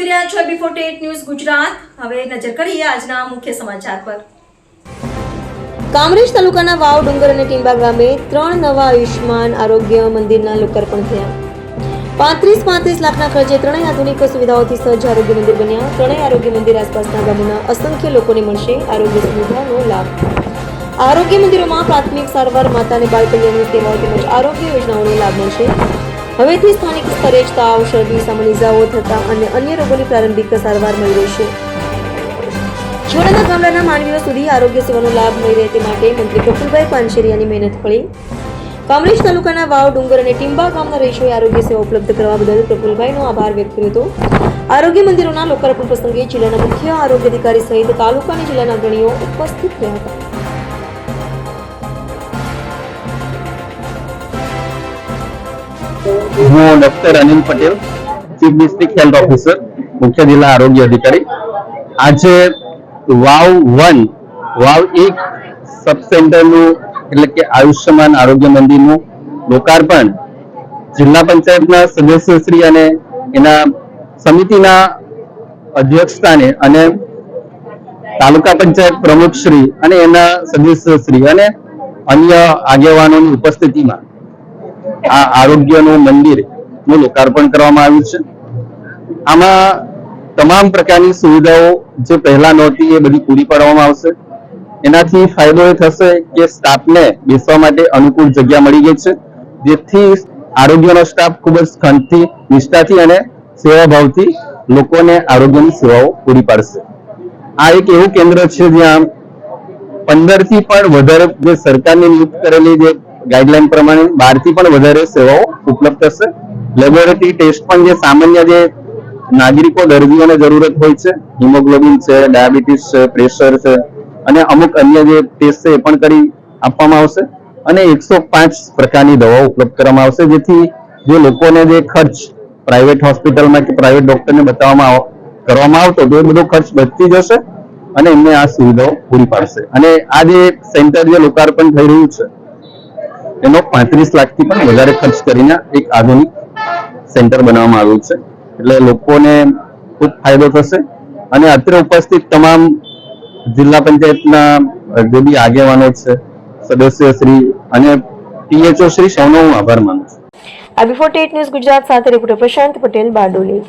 Forty news Gujarat. હવે નજર કરીએ આજના મુખ્ય સમાચાર પર. કામરેજ તાલુકાના વાવ, ડુંગર અને ટીંબા ગામે ત્રણ નવા આયુષ્માન આરોગ્ય મંદિરના લોકાર્પણ થયા. પાંત્રીસ પાંત્રીસ લાખના ખર્ચે ત્રણેય આધુનિક સુવિધાઓથી સજ્જ આરોગ્ય મંદિર બન્યા. ત્રણેય આરોગ્ય મંદિર આસપાસના ગામોના અસંખ્ય લોકોને મળશે આરોગ્ય સુવિધાનો લાભ. આરોગ્ય મંદિરોમાં પ્રાથમિક સારવાર માતા અને બાળ કલ્યાણની સેવાઓ તેમજ આરોગ્ય યોજનાઓનો લાભ મળશે. હવેથી સ્થાનિક સ્તરે જ તાવ, શરદી, સામાન્ય ઇજાઓ થતા અને અન્ય રોગોની પ્રારંભિક સારવાર મળી રહેશે છોડાના ગામડાના માનવીઓ સુધી આરોગ્ય સેવાનો લાભ મળી રહે તે માટે મંત્રી પ્રફુલભાઈ પાનશેરિયાની મહેનત ફળી. કામરેજ તાલુકાના વાવ, ડુંગર અને ટીંબા ગામના રહીશોએ આરોગ્ય સેવા ઉપલબ્ધ કરવા બદલ પ્રફુલભાઈનો આભાર વ્યક્ત કર્યો હતો. આરોગ્ય મંદિરોના લોકાર્પણ પ્રસંગે જિલ્લાના મુખ્ય આરોગ્ય અધિકારી સહિત તાલુકા અને જિલ્લાના અગ્રણીઓ ઉપસ્થિત રહ્યા હતા. હું doctor Anil Patel, chief district health officer, મુખ્ય જિલ્લા આરોગ્ય અધિકારી. આજે વાવ વન, વાવ એક સબ સેન્ટરનું એટલે કે આયુષ્યમાન આરોગ્ય મંદિરનું લોકાર્પણ જિલ્લા પંચાયતના સદસ્યશ્રી અને એના સમિતિના અધ્યક્ષસ્થાને અને તાલુકા પંચાયત પ્રમુખશ્રી અને એના સદસ્યશ્રી અને અન્ય આગેવાનોની ઉપસ્થિતિમાં આ આરોગ્યનું મંદિરનું લોકાર્પણ કરવામાં આવ્યું છે. આમાં તમામ પ્રકારની સુવિધાઓ જે પહેલા નહોતી એ બધી પૂરી પાડવામાં આવશે. એનાથી ફાયદો એ થશે કે સ્ટાફને બેસવા માટે અનુકૂળ જગ્યા મળી ગઈ છે, જેથી આરોગ્યનો સ્ટાફ ખૂબ જ ખંતથી નિષ્ઠાથી અને સેવાભાવથી લોકોને આરોગ્યની સેવાઓ પૂરી પાડશે. આ એક એવું કેન્દ્ર છે જ્યાં પંદરથી પણ વધારે જે સરકારની નિયુક્ત કરેલી જે ગાઈડલાઈન પ્રમાણે બહારથી પણ વધારે સેવાઓ ઉપલબ્ધ થશે લેબોરેટરી ટેસ્ટ પણ જે સામાન્ય જે નાગરિકો દર્દીઓને જરૂરત હોય છે હિમોગ્લોબિન છે ડાયાબિટીસ છે પ્રેશર છે, અને અમુક અન્ય જે ટેસ્ટ છે એ પણ કરી આપવામાં આવશે. અને એકસો પાંચ પ્રકારની દવાઓ ઉપલબ્ધ કરવામાં આવશે, જેથી જે લોકોને જે ખર્ચ પ્રાઇવેટ હોસ્પિટલમાં કે પ્રાઇવેટ ડોક્ટરને બતાવવામાં કરવામાં આવતો તો એ બધો ખર્ચ બચતી જશે અને એમને આ સુવિધાઓ પૂરી પાડશે. અને આ જે સેન્ટર જે લોકાર્પણ થઈ રહ્યું છે એનો પાંત્રીસ લાખથી પણ વધારે ખર્ચ કરીને એક આધુનિક સેન્ટર બનાવવામાં આવ્યું છે. એટલે લોકોને ખૂબ ફાયદો થશે. અને અત્રે ઉપસ્થિત તમામ જિલ્લા પંચાયતના જે બી આગેવાનો છે, સદસ્ય શ્રી અને પીએચઓ શ્રી, સૌનો હું આભાર માનું છું. આ બિફોર ટેટ ન્યૂઝ ગુજરાત સાથે રિપોર્ટર પ્રશાંત પટેલ બારડોલી.